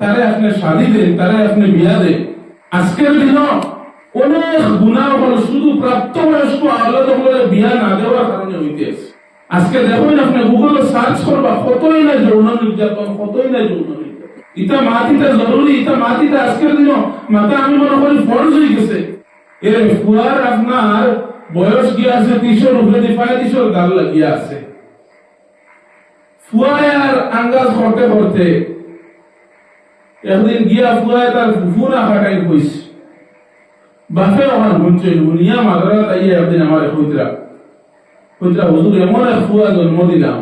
তারে আপনি শাদি দেন তারে আপনি বিয়া দেন আজকের দিন অনেক গুণা হল, শুধু প্রাপ্তবয়স্ক আলাদা হলে বিয়া না দেওয়ার কারণে হইতেছে আজকে দেখুন আপনি গুগলে সার্চ করবা, কতই না যৌন নির্যাতন, কতই না যৌন নির্যাতন। ইটা মাটিটা জরুরি, ইটা মাটিটা আজকের দিন মাথা, আমি মনে করি ফরজ হয়ে গেছে। এর ফুয়ার আপনার বয়স গিয়ে আছে, তিনশোর উপরে দিয়ে পায়ে তিনশোর গাল লাগিয়ে আছে। ফুয়ায় আর আঙ্গাজ করতে করতে একদিন গিয়া ফুয়ায় তার ফুফু না কাটাই কইছে বাপে আমার গুনছে গুনিয়া মাদারা তাই একদিন আমার কইতরা। কইতরা, হুজুর, এমন এক ফুয়া জন্ম দিলাম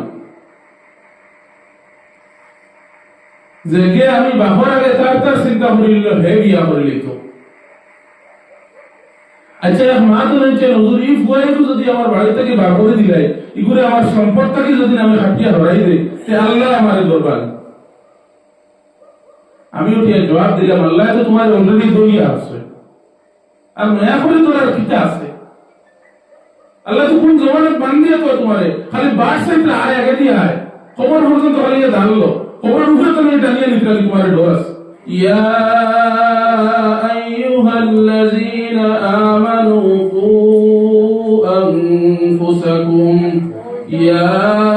যে আমি বাপর আগে তার তার চিন্তা করিল, হে বিয়া করিলি তো। আচ্ছা মা তো রয়েছে হুজুর, এই ফুয়াইকে যদি আমার বাড়ি থেকে বার করে দিলাই ইগুরে আমার সম্পদটাকে যদি আমি খাটিয়া হরাই তে আল্লাহ আমারে দরবার। আমি উঠিয়া জবাব দিলাম, আল্লাহ তো তোমার অলরেডি দইয়া আছে। আর নয়া করে তোমার খিতা আছে। আল্লাহ তো কোন জমানত বান্ধিয়ে তো তোমারে? খালি বাস সেন্টার আয় আগে দিয়ে আয়। কবর পর্যন্ত খালি ধানলো। কবর উঠে তুমি টানিয়ে নিতে তোমার ডোয়াস ইয়া আইয়ুহাল্লাযীনা আমানু কু আনফুসাকুম। ইয়া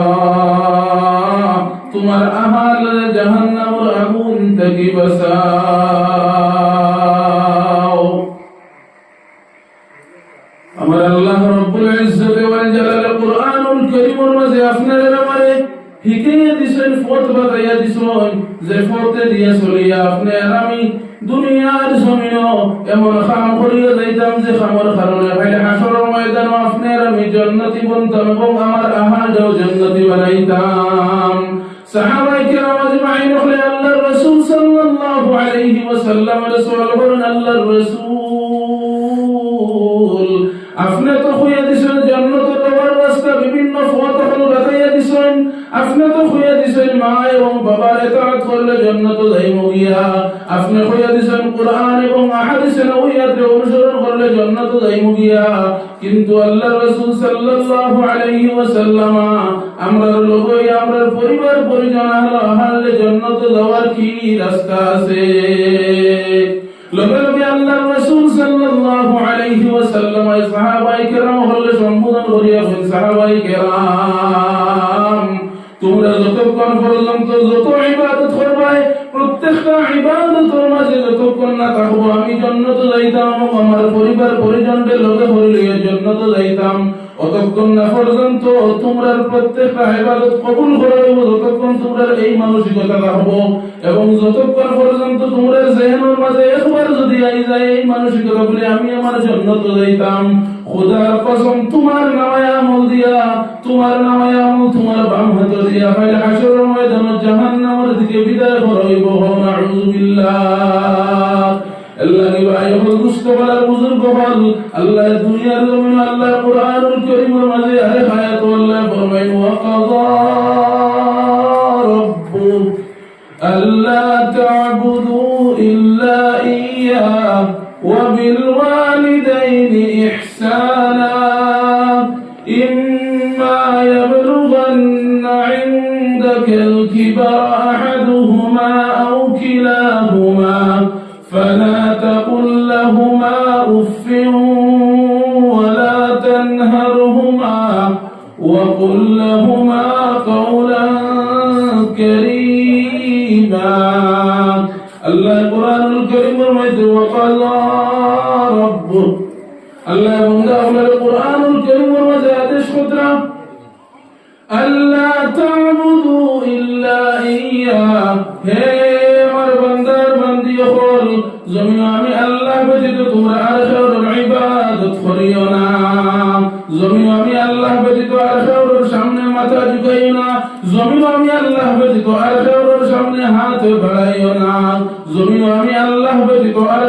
তোমার আহাল জাহান্নামের আগুন থেকে বাঁচাও। আমার আল্লাহ রব্বুল ইজ্জত ওয়াল জালাল কুরআনুল কারীমের মাঝে আপনাদের আমারে হিকাইয়া দিছেন, ফত বাতাইয়া দিছেন, যে ফতে দিয়া চলিয়া আপনি আর আমি দুনিয়ার জমিনও এমন খাম করিয়া যাইতাম যে খামর কারণে ভাইলে হাসর ময়দান আপনি আর আমি জান্নাতি বনতাম এবং আমার আহারও জান্নাতি বানাইতাম। সাহাবায়ে কেরাম আজমাইন হলে আল্লাহর রাসূল সাল্লাল্লাহু আলাইহি ওয়াসাল্লাম রাসূল বলেন আল্লাহর রাসূল আপনি তো হইয়া দিছেন জান্নাত যাওয়ার রাস্তা বিভিন্ন পথ হল বাতাইয়া দিছেন আপনি তো হইয়া দিছেন মা এবং বাবার ইতাআত করলে জান্নাত যাইব গিয়া আপনি হইয়া দিছেন কোরআন এবং আহাদিসে নবুয়তে অনুসরণ করলে জান্নাত যাইব গিয়া কিন্তু আল্লাহর রাসূল সাল্লাল্লাহু আলাইহি ওয়াসাল্লাম, আমরার লোকই আমরার পরিবার পরিজন হলো আহলে জান্নাত যাওয়ার কি রাস্তা আছে? লগে লগে আল্লাহর রাসূল সাল্লাল্লাহু আলাইহি ওয়াসাল্লাম সাহাবায়ে কেরাম হলে সম্বোধন করিয়া সাহাবায়ে কেরাম তোমরা যতক্ষণ পর্যন্ত যত ইবাদত করবে প্রত্যেকটা ইবাদতের মাঝে যতক্ষণ না থাকব, আমি জন্নত যাইতাম, আমার পরিবার পরিজনদের লগে হইলে জন্নত যাইতাম। অতক্ষণ না পর্যন্ত তোমরা প্রত্যেকটা ইবাদত কবুল করে যতক্ষণ তোমরা এই মানসিকতা রাখব এবং যতক্ষণ পর্যন্ত তোমরা জেহেনের মাঝে একবার যদি আই যায়, এই মানসিকতা বলে আমি আমার জন্নত যাইতাম। খোদার কসম, তোমার নামায় আমল দিয়া, তোমার নামায় আমল তোমার বাম হাত দিয়া, ফাইল হাসর ময়দান জাহান্নামের দিকে বিদায় করইব নাউযু বিল্লাহ। আল্লাহ নিবাই হল মুস্তফার বুজুর্গ হল আল্লাহ দুনিয়ার আল্লাহ কোরআনুল কারীমের মাঝে আরে আল্লাহ ফরমাইন ওয়া কাযা রাব্বুক আল্লা তা'বুদু الكريم المجد وقضى ربك الله بنده القرآن الكريم المجد شكرا ألا تعبدوا إلا إياه হে আমার বান্দার বান্দি হল জমিন আমি আল্লাহ ব্যতীত তোমরা আর বাড়াইও না। জমিও আমি আল্লাহ ব্যতীত আর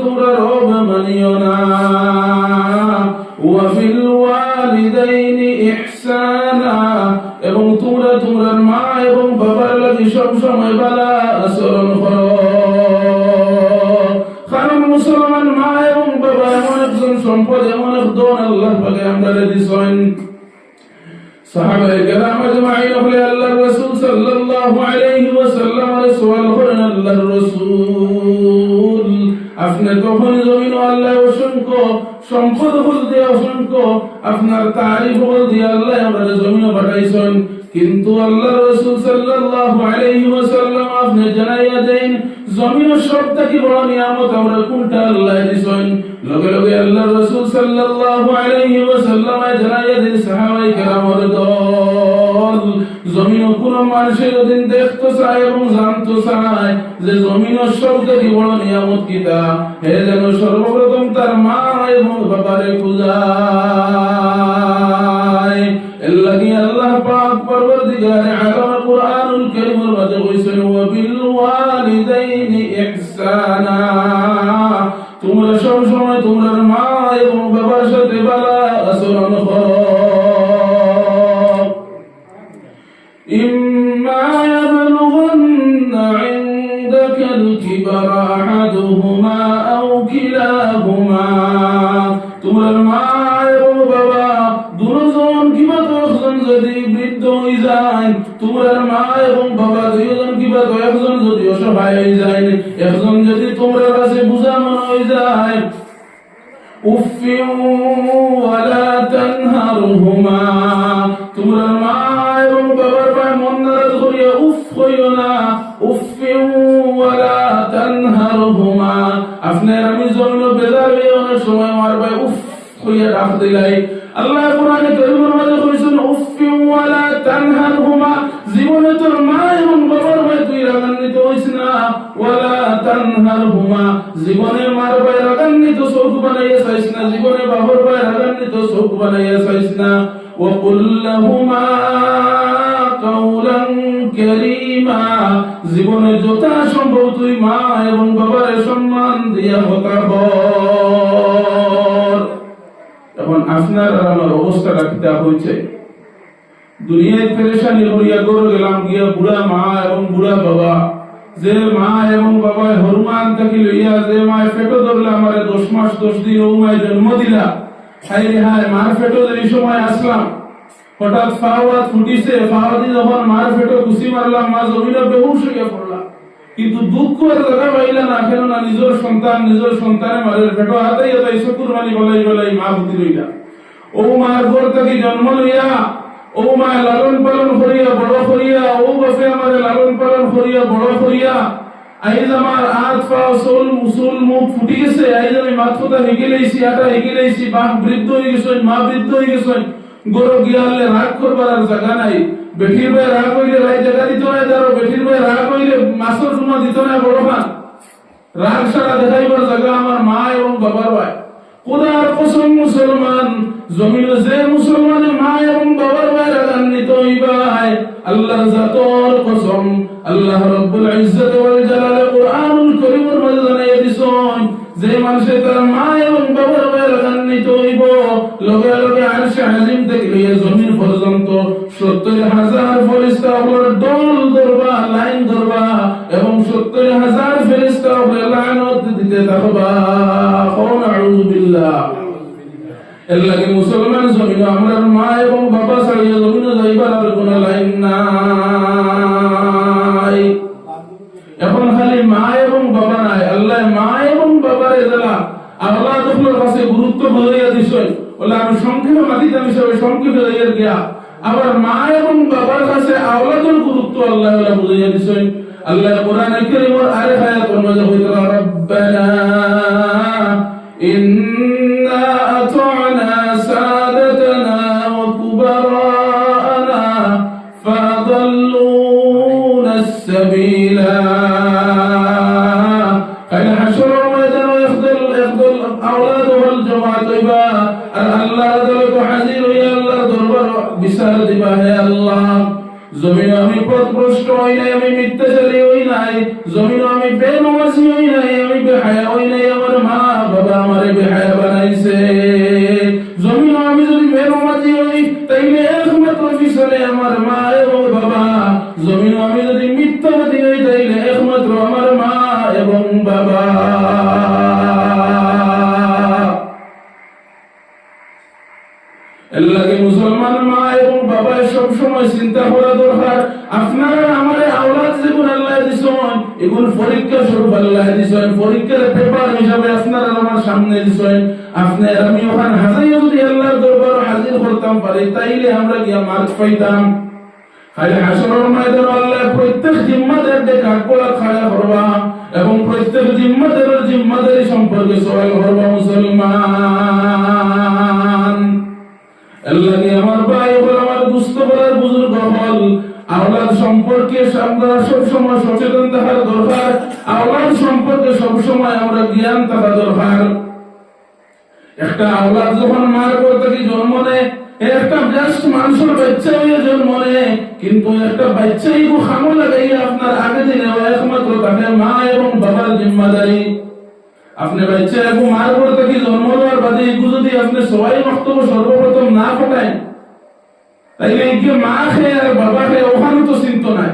তোমরা রব মানিও না। অসংখ্য সম্পদ বল দিয়ে অসংখ্য। আপনার তারিফ বল দিয়ে আল্লাহ আমরা জমিন পাঠাইছেন কিন্তু আল্লাহ রাসূল সাল্লাল্লাহু আলাইহি ওয়াসাল্লাম আপনি জানাইয়া দেন জমিন সব বড় নিয়ামত, আমরা কোনটা আল্লাহ দিছেন? লগে লগে আল্লাহ রাসূল সাল্লাল্লাহু আলাইহি ওয়াসাল্লাম জানাইয়া দেন সাহাবায়ে কেরামের দল জমিন কোন মানুষের দিন দেখতে চায় এবং জানতে চায় যে জমিন সব থেকে বড় নিয়ামত কিতা। হে যেন সর্বপ্রথম তার মা এবং বাবারে পূজায় বিল ওয়ালিদাইনি ইহসানা তোমরা সব সময় তোমার মা এবং বাবার সাথে ভালো আচরণ তানহারহুমা জীবনে মার পায়ে রাগান্বিত চোখ বানাইয়া চাইস না জীবনে বাবার পায়ে রাগান্বিত চোখ বানাইয়া চাইস না وقل لهما قولا كريما জীবনে যথা সম্ভব তুই মা এবং বাবার সম্মান দিয়া হতা কর এখন আপনার আর আমার অবস্থা রাখতে হয়েছে দুনিয়ায় পেরেশানি করিয়া গড়ে গেলাম গিয়া বুড়া মা এবং বুড়া বাবা যে মা এবং বাবা হরমান থাকি লইয়া যে মা পেটো ধরলে আমার দশ মাস দশ দিন ও মায় জন্ম দিলা। মার এই সময় আসলাম, হঠাৎ ফুটিছে যখন মার পেটো ঘুষি মারলাম, মা জমিনে বেহুশ হইয়া পড়লাম। কিন্তু দুঃখ আর জায়গা পাইলা না নিজের সন্তান, নিজের সন্তানে মারের পেটো হাতেই তাই চকুর মানি বলাই বলাই মা ভুতি রইলা ও মার ঘর থেকে জন্ম লইয়া ও মা লালন পালন করিয়া, বড় করিয়া, ও বাপে আমার লালন পালন করিয়া, বড় করিয়া। আইজ আমার হাত পা সোল মুসুল মুখ ফুটি গেছে। আইজ আমি মাত কথা হেগে লাইছি, আটা হেগে লাইছি বাপ বৃদ্ধ হয়ে গেছেন মা বৃদ্ধ হয়ে গেছেন গরো গিয়ালে রাগ করবার আর জায়গা নাই। বেঠির ভাই রাগ হইলে রাই জায়গা দিত না যারো বেঠির ভাই রাগ হইলে মাসর সময় দিত না বড় খান রাগ সারা দেখাইবার জায়গা আমার মা এবং বাবার ভাই। খোদার কসম মুসলমান? জমিন যে মুসলমানের মা এবং বাবার ভাই রাগান্বিত হইবাই আল্লাহর জাতর কসম, আল্লাহ রব্বুল ইজ্জত ওয়াল জালাল কুরআনুল কারীমের মধ্যে জানাইয়া দিছেন, যে মানুষে তার মা এবং বাবার ভাই রাগান্বিত হইব, লগে লগে আরশে আজিম থেকে লইয়া জমিন يضلون السبيل. এগুলো পরীক্ষা স্বরূপ আল্লাহ দিছেন পরীক্ষার পেপার হিসাবে আপনারা আমার সামনে দিছেন আপনার আমি ওখানে হাজাই যদি আল্লাহর দরবার হাজির করতাম পারি, তাইলে আমরা গিয়া মার্ক পাইতাম। হাসরের ময়দানে আল্লাহ প্রত্যেক জিম্মাদারকে কাকলা খাড়া করবা এবং প্রত্যেক জিম্মাদারের জিম্মাদারি সম্পর্কে সওয়াল করবা মুসলমান। আল্লাহ আমার ভাই বল, আমার দুস্থ বলার বুজুর্গ হল আওলাদ সম্পর্কে আমরা সব সময় সচেতন থাকার দরকার। আওলাদ সম্পর্কে সব সময় আমরা জ্ঞান থাকা দরকার। একটা আওলাদ যখন মার পর থেকে জন্ম নেয় বাচ্চা আপনার আগে মা বাবার বাচ্চা এগো মার জন্ম বাদে যদি আপনি সবাই সর্বপ্রথম না ফটায় তাইলে একে মা খেয়ে আর বাবা খেয়ে ওখানে তো চিন্ত নাই।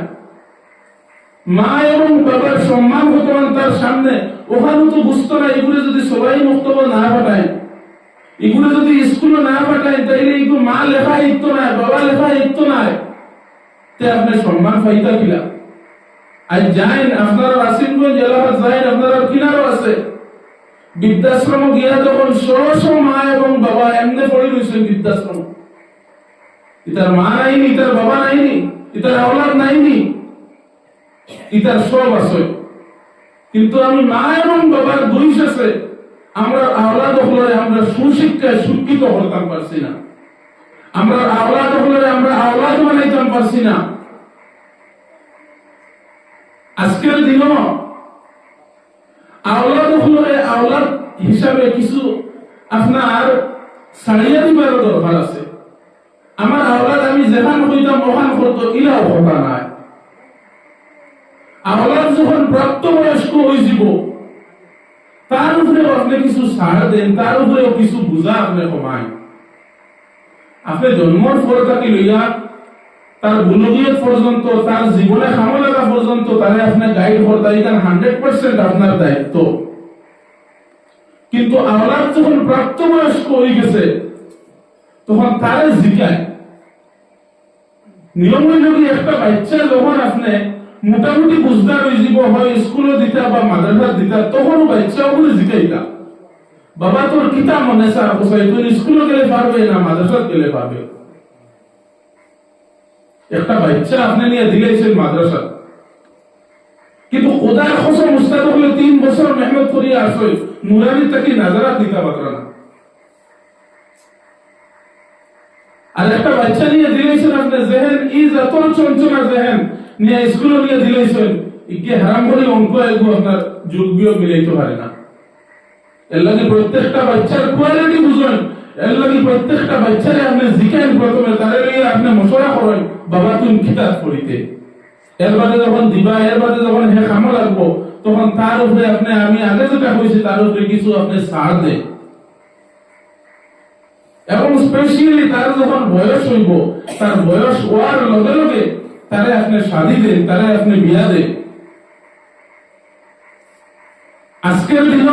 মা এবং বাবার সম্মান বর্তমান তার সামনে, ওখানে তো বুঝতো না এগুলো যদি সবাই বক্তব্য না ফটায় এগুলো যদি স্কুলে না পাঠায় তাইলে এগুলো মা লেখা ইত্য নাই, বাবা লেখা ইত্য নাই, তে আপনি সম্মান পাইতা কিলা? আজ যাইন আপনারা আসিমগঞ্জ এলাকার যাইন আপনারা কিনারও আছে। বৃদ্ধাশ্রম গিয়া তখন ষোলশ মা এবং বাবা এমনি পড়ে রয়েছেন বৃদ্ধাশ্রম। ইতার মা নাইনি, ইতার বাবা নাইনি, ইতার আওলাদ নাইনি। ইতার সব আছে। কিন্তু আমি মা এবং বাবার বয়স আছে আমরা আওলাদ হলে আমরা সুশিক্ষায় শিক্ষিত হতাম পারছি না। আমরা আওলাদ হলে আমরা আওলাদ বানাইতাম পারছি না। আজকের দিনও আওলাদ হলে আওলাদ হিসাবে কিছু আপনার সারিয়া দিবার দরকার আছে। আমার আওলাদ আমি যেখান হইতাম, ওখান করতো ইলাও কথা নাই। আওলাদ যখন প্রাপ্তবয়স্ক হয়ে যাব, তার উপরেও আপনি কিছু ছাড় দেন, তার উপরেও কিছু বুঝা আপনি কমায়। আপনি জন্মর থাকি লইয়া, তার বুলগিয়ত পর্যন্ত, তার জীবনে খামো পর্যন্ত তারে আপনি গাইড করতে এখানে হান্ড্রেড পার্সেন্ট আপনার দায়িত্ব? কিন্তু আওলাদ যখন প্রাপ্তবয়স্ক হয়ে গেছে তখন তারে জিকায়। নিয়ম কি একটা বাচ্চা যখন আপনি মোটামুটি বুঝদার হয়ে যাব, হয় স্কুলে দিতা বা মাদ্রাসা দিতা তখন বাচ্চা ওগুলো জিকাইতা বাবা তোর কিতা মনে স্যার বসাই তুই স্কুলে গেলে পারবে না মাদ্রাসা গেলে পারবে একটা বাচ্চা আপনি নিয়ে দিলেছেন মাদ্রাসা কিন্তু খোদার খসম উস্তাদ হলে তিন বছর মেহনত করিয়া আসই নুরানি তাকে নাজারা দিতে পারত না। আর একটা বাচ্চা নিয়ে দিলেছেন আপনি জেহেন, ই যত চঞ্চলা জেহেন। নিয়ে স্কুলে নিয়ে দিলেছেন। ইকে হারাম করে অঙ্ক এগু আপনার মিলাইতে পারে না। এর লাগে প্রত্যেকটা বাচ্চার কোয়ালিটি বুঝুন এর লাগে প্রত্যেকটা বাচ্চারে আপনি জিকেন প্রথমে তারে লিয়ে আপনি মশলা করেন বাবা তুমি এর বাদে যখন দিবা এর বাদে যখন হে খামো লাগবো তখন তার উপরে আপনি, আমি আগে যেটা হয়েছে তার উপরে কিছু আপনি ছাড় দেন এবং স্পেশালি তার যখন বয়স হইব, তার বয়স হওয়ার লগে লগে তারে আপনি শাদি দেন, তারে আপনি বিয়া দেন। আজকের দিন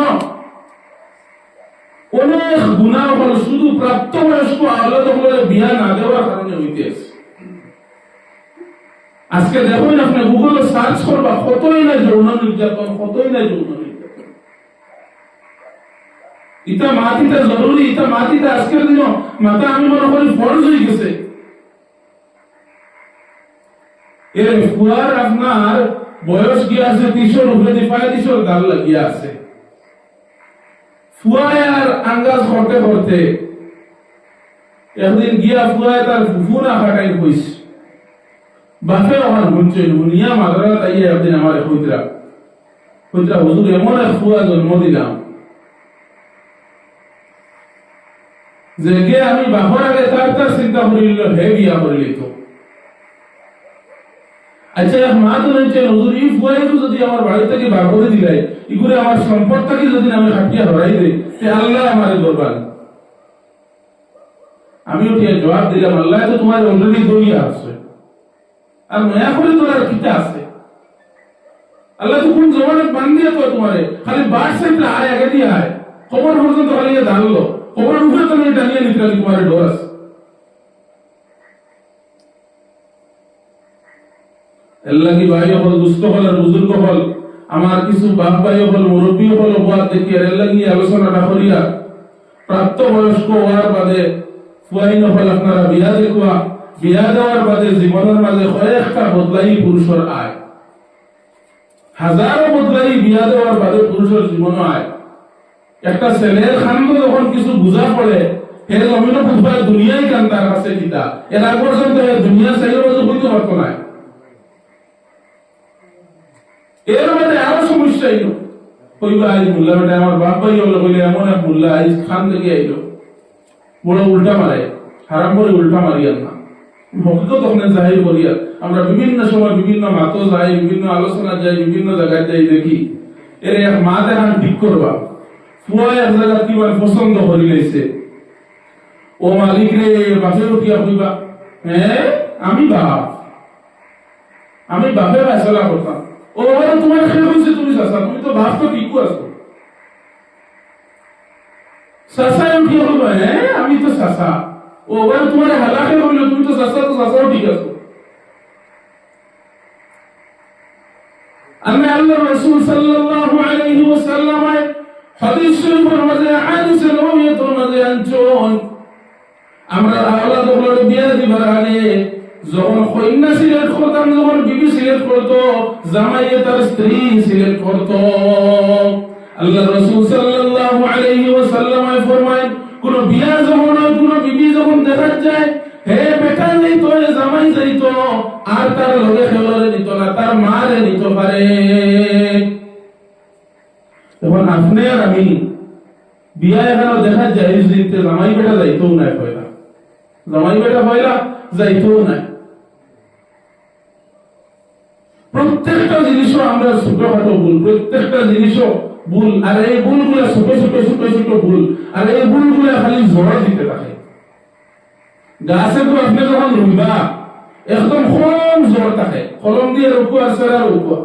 অনেক গুণা হল, শুধু প্রাপ্তবয়স্ক আলাদ হলে বিয়া না দেওয়ার কারণে হইতে আজকে দেখুন আপনি গুগলে সার্চ করবা, কতই না যৌন নির্যাতন, কতই না যৌন নির্যাতন। ইটা মাটিটা জরুরি ইটা মাটিটা আজকের দিন মাথা আমি মনে করি ফরজ হয়ে গেছে। এর ফুয়ার আপনার বয়স গিয়ে আছে? তিনশোর উপরে দিপায় তিনশোর দাল লাগিয়ে আছে। ফুয়ায় করতে করতে একদিন গিয়া ফুয়ায় তার ফুফু না কইছে বাপে আমার গুনছে গুনিয়া মাদ্রা তাই একদিন আমার হইতরা হইতরা হুজুর, এমন এক ফুয়া জন্ম দিলাম যে আমি বাপর আগে তার তার চিন্তা করিল হে বিয়া করিলি তো আচ্ছা মা তো রয়েছে হুজুর ই ফুয়াইরু যদি আমার বাড়ি বার করে দিলাই ইগুরে আমার সম্পদটাকে যদি আমি হরাই দেই আল্লাহ আমি জবাব দিলাম, আল্লাহ তো তোমার অলরেডি দরিয়া আছে। আর নয়া করে কিতা আছে। আল্লাহ তো কোন জমানে বান্ধিয়া তো তোমারে খালি সাইডে আয় আগে দিয়ে আয় খবর পর্যন্ত খালি ধারলো আল্লাহ কি ভাই হল দুস্থ হল আর বুজুর্গ হল আমার কিছু বাপ ভাই হল মুরব্বী হল দেখি আর আলোচনাটা করিয়া প্রাপ্ত বয়স্ক হওয়ার বাদে ফুয়াইন হল আপনারা বিয়া দেখুয়া বিয়া দেওয়ার বাদে জীবনের মাঝে কয়েকটা বদলাই পুরুষের আয় হাজারো বদলাই বিয়া দেওয়ার বাদে পুরুষের জীবন আয় একটা ছেলের খান্দ যখন কিছু বুঝা পড়ে, হে জমিন বুঝবা দুনিয়ায় কান তার কাছে এর আগ পর্যন্ত দুনিয়া হইতে পারতো না এর মধ্যে আরও সমস্যা আজ মুল্লা বেটা আমার বাপ ভাই এমন এক মুল্লা আজ খান থেকে আইলো বড় উল্টা মারে হারাম করে উল্টা মারিয়ার না জাহির করিয়া আমরা বিভিন্ন সময় বিভিন্ন মাতো যাই, বিভিন্ন আলোচনা যাই, বিভিন্ন জায়গায় যাই দেখি। এর এক মা দেখান ঠিক করবা পছন্দ করি লাইছে ও মালিক রে বাপে উঠিয়া কইবা হ্যাঁ আমি বাপ। আমি বাপে ফেসলা করতাম ও বাবা তোমার খেয়ে হয়েছে তুমি চাষা তুমি তো বাপ তো ঠিক আছো। চাষায় উঠিয়া কইবা হ্যাঁ আমি তো চাষা ও বাবা তোমার হালাকে বলল তুমি তো চাষা তো চাষাও ঠিক আছো। আমি আল্লাহ রাসূল সাল্লাল্লাহু আলাইহি ওয়াসাল্লাম হাদিস সিলেক্ট করতাম যখন বিবি সিলেক্ট করতো, জামাইয়ে তার স্ত্রী সিলেক্ট করতো। আল্লাহ রাসূল সাল্লাল্লাহু আলাইহি ফরমায় কোন বিয়া যখন কোন বিবি যখন দেখা যায় বিয়া এখানে দেখা যায় দিতে জামাই বেটা যাইতো নাই পয়লা জামাই বেটা পয়লা যাইতো নাই। প্রত্যেকটা জিনিসও আমরা ছোটখাটো ভুল, প্রত্যেকটা জিনিসও ভুল, আর এই ভুলগুলা ছোট ছোট ছোট ছোট ভুল, আর এই ভুলগুলা খালি জোর দিতে থাকে। গাছে তো আপনি যখন রুইবা একদম কম জোর থাকে। কলম দিয়ে রুকু আর সেরা রুকু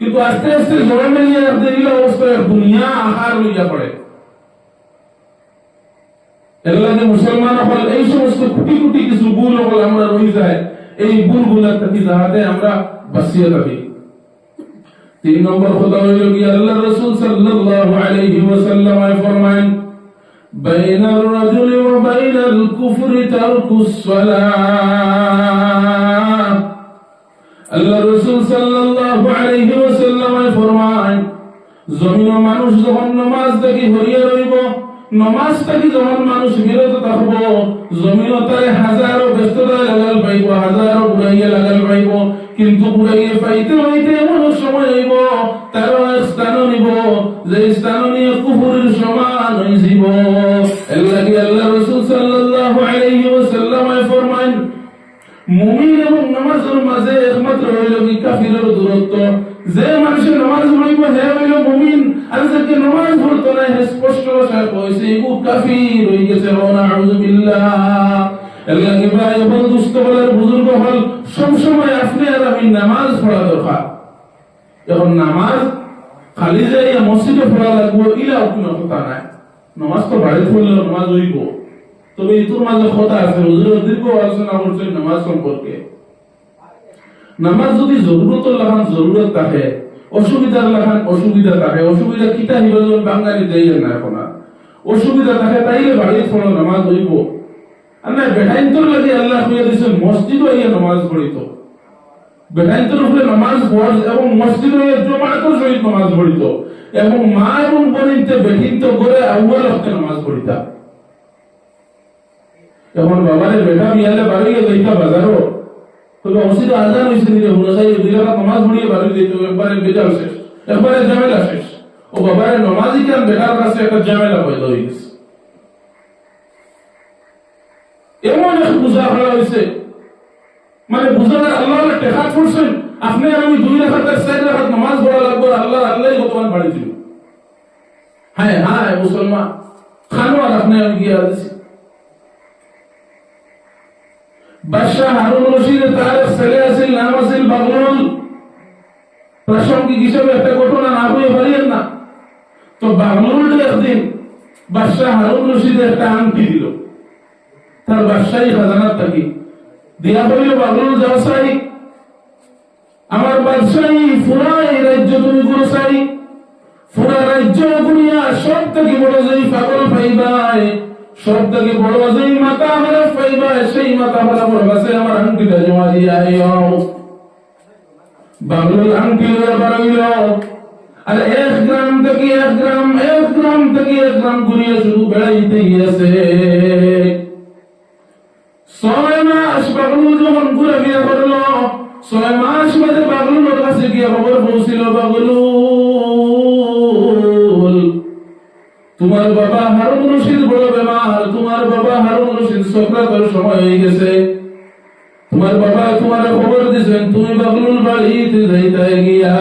কিন্তু আস্তে আস্তে জোর মিলিয়ে আপনি অবস্থায় দুনিয়া আহার লইয়া পড়ে এগুলাকে মুসলমান হল এই সমস্ত কোটি কোটি কিছু ভুল হল আমরা রই যায় এই ভুল গুলা থাকি যাহাতে আমরা বাঁচিয়ে থাকি তিন নম্বর কথা হইল কি আল্লাহ রসুল সাল্লাল্লাহু আলাইহি ওয়াসাল্লাম ফরমায়েন بين الرجل وبين الكفر ترك الصلاة আল্লাহ রসুল সাল্লাল্লাহু আলাইহি ওয়াসাল্লাম ফরমায় জমিন মানুষ যখন নামাজ দেখি হরিয়া রইব নমাজ থাকি যখন মানুষ বিরত থাকব জমিন তারে হাজারো ব্যস্ততায় লাগাল পাইব হাজারো বুড়াইয়া লাগাল পাইব, কিন্তু বুড়াইয়া পাইতে হইতে এমন সময় হইব তার স্থান নিব যে স্থান নিয়ে কুফুরের সমান যাব আল্লাহ আল্লাহ রসুল সাল্লাল্লাহু আলাইহি ওয়াসাল্লাম মুমিন এবং নামাজের মাঝে একমাত্র হইল কি কাফিরের দূরত্ব যে মানুষের নামাজ পড়িব হে হইল মুমিন, আর যাকে নামাজ না হে স্পষ্ট ভাষায় কইছে গেছে ও নাউযু বিল্লাহ দুষ্ট বলার বুজুর্গ হল আপনি আর আমি নামাজ পড়া দরকার। এখন নামাজ খালি যে মসজিদে পড়া লাগবো, ইলা কোনো কথা নাই। নামাজ তো বাড়িতে পড়লে নামাজ হইব। তবে ইতুর মাঝে কথা আছে, হুজুর দীর্ঘ আলোচনা নামাজ সম্পর্কে। নামাজ যদি জরুরত লাগান জরুরত থাকে, অসুবিধার লাগান অসুবিধা থাকে। অসুবিধা কিতা হিব বাঙালি দেই না এখন অসুবিধা থাকে তাইলে বাড়ির পড়ো নামাজ হইব। আর বেটাইন্তর লাগে আল্লাহ হইয়া মসজিদ হইয়া নামাজ পড়িত বেটাইন্তর উপরে নামাজ এবং মসজিদ হইয়া জমাতের সহিত নামাজ পড়িত এবং মা এবং বোনিতে বেঠিন্ত করে আউয়াল হতে নামাজ পড়িতা এখন বাবারে বেটা বিয়ালে বাড়ি যাইতা বাজারও তবে অসিত আজান হয়েছে দিলে হুনাসাই দুই রাখা নামাজ পড়িয়ে বাড়ি যেত একবারে বেজাল শেষ একবারে ঝামেলা শেষ ও বাবারে নমাজি কেন বেটার কাছে একটা ঝামেলা পয়দা হয়ে গেছে এমন এক বুঝা ফেলা হয়েছে মানে বুঝার আল্লাহ টেকা করছেন আপনি আর আমি দুই রাখাত আর চার রাখাত নামাজ পড়া লাগবো আল্লাহ আল্লাহ বর্তমান বাড়ি ছিল হ্যাঁ হ্যাঁ মুসলমান খানো আর আপনি আমি গিয়ে আছি বাদশাহ হারুন রশিদ তার ছেলে আছিল, নাম আছিল বাবুল। প্রাসঙ্গিক হিসেবে একটা ঘটনা না হয়ে পারিয়েন না। তো বাবলুল একদিন বাদশাহ হারুন রশিদ একটা আংটি দিল। তার বাদশাহী খাজানার থাকি দিয়া বলিল বাবলুল চাই আমার বাদশাহী ফুরা এই রাজ্য তুমি গুরু চাই ফুরা রাজ্য গুনিয়া সব থেকে বড় যেই পাগল পাইবাই সব থেকে বড় যেই মাথা হলে পাইবাই সেই মাথা হলে বড় কাছে আমার আংটিটা জমা দিয়া বাবলুল আংটি বাড়াইল আর এক গ্রাম থেকে এক গ্রাম এক গ্রাম থেকে এক গ্রাম ঘুরিয়ে শুধু বেড়াইতে গিয়েছে। ছয় মাস বাবলুল যখন ঘুরে ফিরে করল, ছয় মাস বাদে বাবলুলের কাছে গিয়ে খবর পৌঁছিল বাবলুল তোমার বাবা হারুন রশিদ বড় বেমার তোমার বাবা হারুন রশিদ সক্রাতের সময় হয়ে গেছে। তোমার বাবা তোমার খবর দিছেন তুমি বাবলুল বাড়িতে যাইতে গিয়া।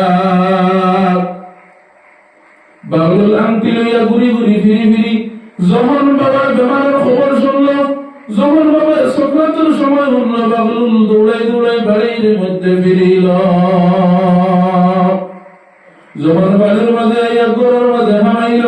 বাবলুল আংটি লইয়া ঘুরি ঘুরি ফিরি ফিরি যখন বাবার বেমারের খবর শুনলো, যখন বাবার সক্রাতের সময় হল বাবলুল দৌড়াই দৌড়াই বাড়ির মধ্যে ফিরিল। যখন বাড়ির মাঝে আইয়া গরুর মাঝে হামাইল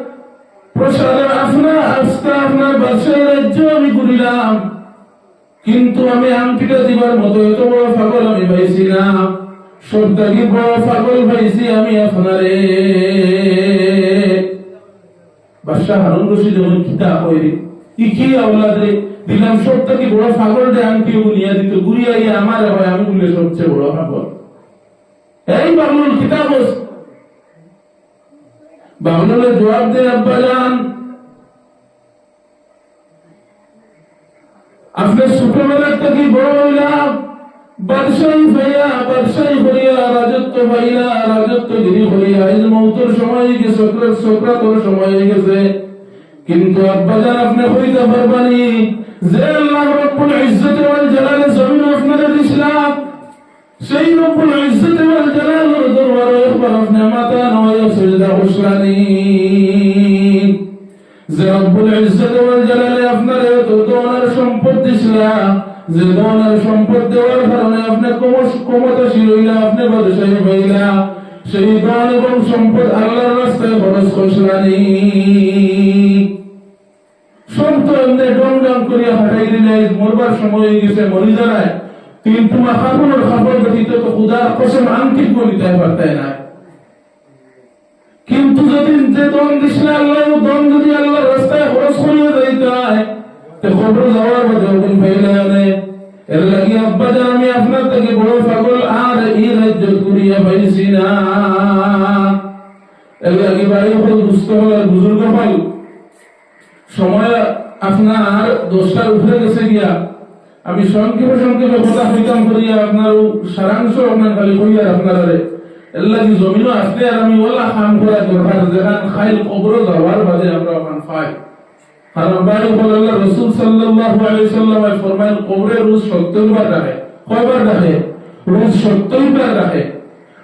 প্রসাদের আমি ঘুরিলাম। কিন্তু আমি আংটিটা দিবার মতো এত বড় পাগল আমি পাইছি না। সর্দারি বড় পাগল পাইছি আমি আপনারে। বাদশাহ হারুন রশিদ যখন কিতা কইরে কি কি আওলাদ রে? দিলাম সর্দারি বড় পাগল রে আংটি উনিয়া দিত। গুড়িয়া আমার হয় আমি বলে সবচেয়ে বড় পাগল। এই বাবলুল, কিতাব বাবলুলের জবাব দেন, আব্বা যান আপনি ছোটবেলার থেকে বড় হইলাম, বাদশাহী বাদশাহী হইয়া রাজত্ব পাইলা রাজত্ব গিরি হইয়া। এই মৌতের সময় গেছে, সক্রাত, সক্রাতর সময় গেছে। কিন্তু আব্বাজান আপনি হইতে পারবানি। যে আল্লাহ রব্বুল ইজ্জত ওয়াল জমিন আপনাদের দিছিলাম। সেই রব্বুল ইজ্জত ওয়াল জালালের দরবারে একবার আপনি মাথা নয় সিজদা বসলানি যে রব্বুল ইজ্জত ওয়াল জালালে আপনার এত দোনার সম্পদ দিছিলা, যে দোনার সম্পদ দেওয়ার কারণে আপনি ক্ষমতাশীল হইলা, আপনি বাদশাহী হইলা, সেই দন এবং সম্পদ আল্লাহর রাস্তায় খরচ করছিলানি সব তো এমনি ডং ডং করিয়া হাঁটাই দিলে মরবার সময় গেছে মরি জানায় কিন্তু ব্যতীত না। কিন্তু যদি যে দন দিছিলে আল্লাহ দন যদি আল্লাহর রাস্তায় খরচ করিয়া যাইতে হয়, তো খবর যাওয়ার মধ্যে ওগুন পাইলে আনে। এর লাগি আব্বা জান, আমি আপনার থেকে বড় পাগল, আর এই রাজ্য করিয়া পাইছি না। এর লাগি বাড়ি হল দুস্থ হল বুজুর্গ হল। সময় আপনার দশটার উঠে গেছে গিয়া। আমি সংক্ষেপে সংক্ষেপে কথা হইতাম করিয়া আপনার সারাংশ আপনার খালি কইয়া আপনারে এর লাগি জমিনও আসলে আর আমি ওলা খাম করা দরকার, যেখান খাইল কবর যাওয়ার বাদে আমরা ওখান পাই। কারণ বাড়ি আল্লাহ রসুল সাল্লাল্লাহু আলাইহি সাল্লাম ফরমায়েন কবরে রোজ 70 বার রাখে। কয়বার রাখে? রোজ 70 বার রাখে।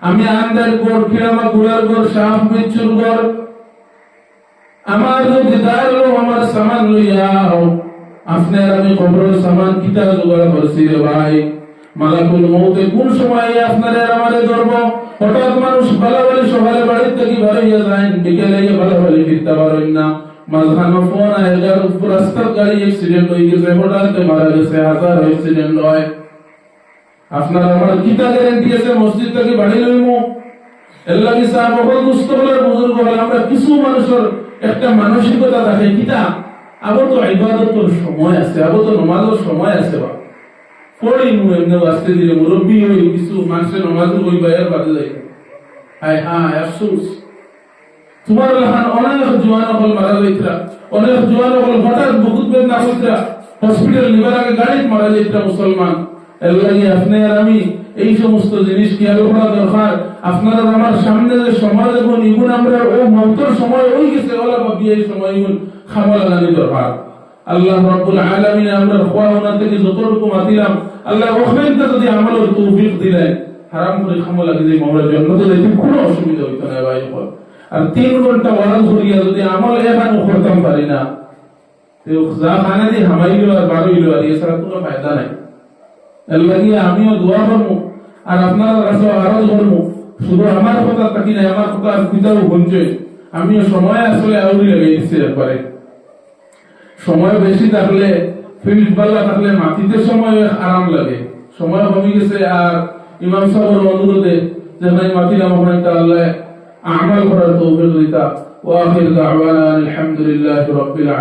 আমি আন্দার গোড় কিরামা গুড়ার গোড় সাফ মিচুর গোড় আমার যদি আমার সামান লইয়াও আপনার আমি কবরের সামান কিতা জোগাড় করছি রে ভাই। মালাকুল মৌতে কোন সময় আপনারে আমারে ধরব হঠাৎ মানুষ বালাবালি সকালে বাড়ির থেকে বাড়িয়ে যায়, বিকেলে বালাবালি ফিরতে পারেন না। মাঝখানে ফোন আয়, যার রাস্তার গাড়ি অ্যাক্সিডেন্ট হয়ে গেছে, হঠাৎ মারা গেছে, হাজার অ্যাক্সিডেন্ট হয়। আপনার আমার কিতা গ্যারেন্টি আছে? মসজিদ থেকে বাড়ি লইমু? এর লাগি সাহেব দুস্থ হলে বুজুর্গ হলে আমরা কিছু মানুষের একটা মানসিকতা থাকে কিতা তো সময় আছে তো নমাজের সময় আছে বা। পড়ি মু এমনি আসতে দিলে হই কিছু মানুষের নমাজ হই বাইরের বাদে যাই হায় হায় আফসোস তোমার লাহান অনেক জোয়ান হল মারা যাইতরা অনেক জোয়ান হল হঠাৎ বহুত হইতরা হসপিটাল নিবার আগে গাড়ি মারা যাইতরা মুসলমান এর আপনি আর আমি এই সমস্ত জিনিস কি খেয়াল করা দরকার আপনার আমার সামনে যে সময় দেখুন ইগুন আমরা ও মন্তর সময় ওই গেছে ওলা ভাবি এই সময় ইগুন দরকার আল্লাহ আলামিন আমরা থেকে যতটুকু মাতিলাম, আল্লাহ ওখানে যদি আমলের তৌফিক দিলেন হারাম করে মহলের জন্য কোনো অসুবিধা হইতো না ভাই আর তিন ঘণ্টা করিয়া যদি আমল করতাম পারি না যা খানা দিয়ে আর আর এছাড়া কোনো ফায়দা নাই। এর লাগিয়ে আমিও দোয়া করব, আর আপনারা কাছে আরও শুধু আমার কথা থাকি না আমার কথা পিতাও শুনছে। আমিও সময় আসলে আউরি লেগে দিচ্ছি একবারে সময় বেশি থাকলে ফিল্ড পাল্লা থাকলে মাটিতে সময় আরাম লাগে। সময় কমে গেছে আর ইমাম সাহেবের অনুরোধে যে ভাই মাতিলাম ওখানে তাহলে আমাল করার তৌফিক দিতা। ওয়াখির দাওয়ানা আলহামদুলিল্লাহি রাব্বিল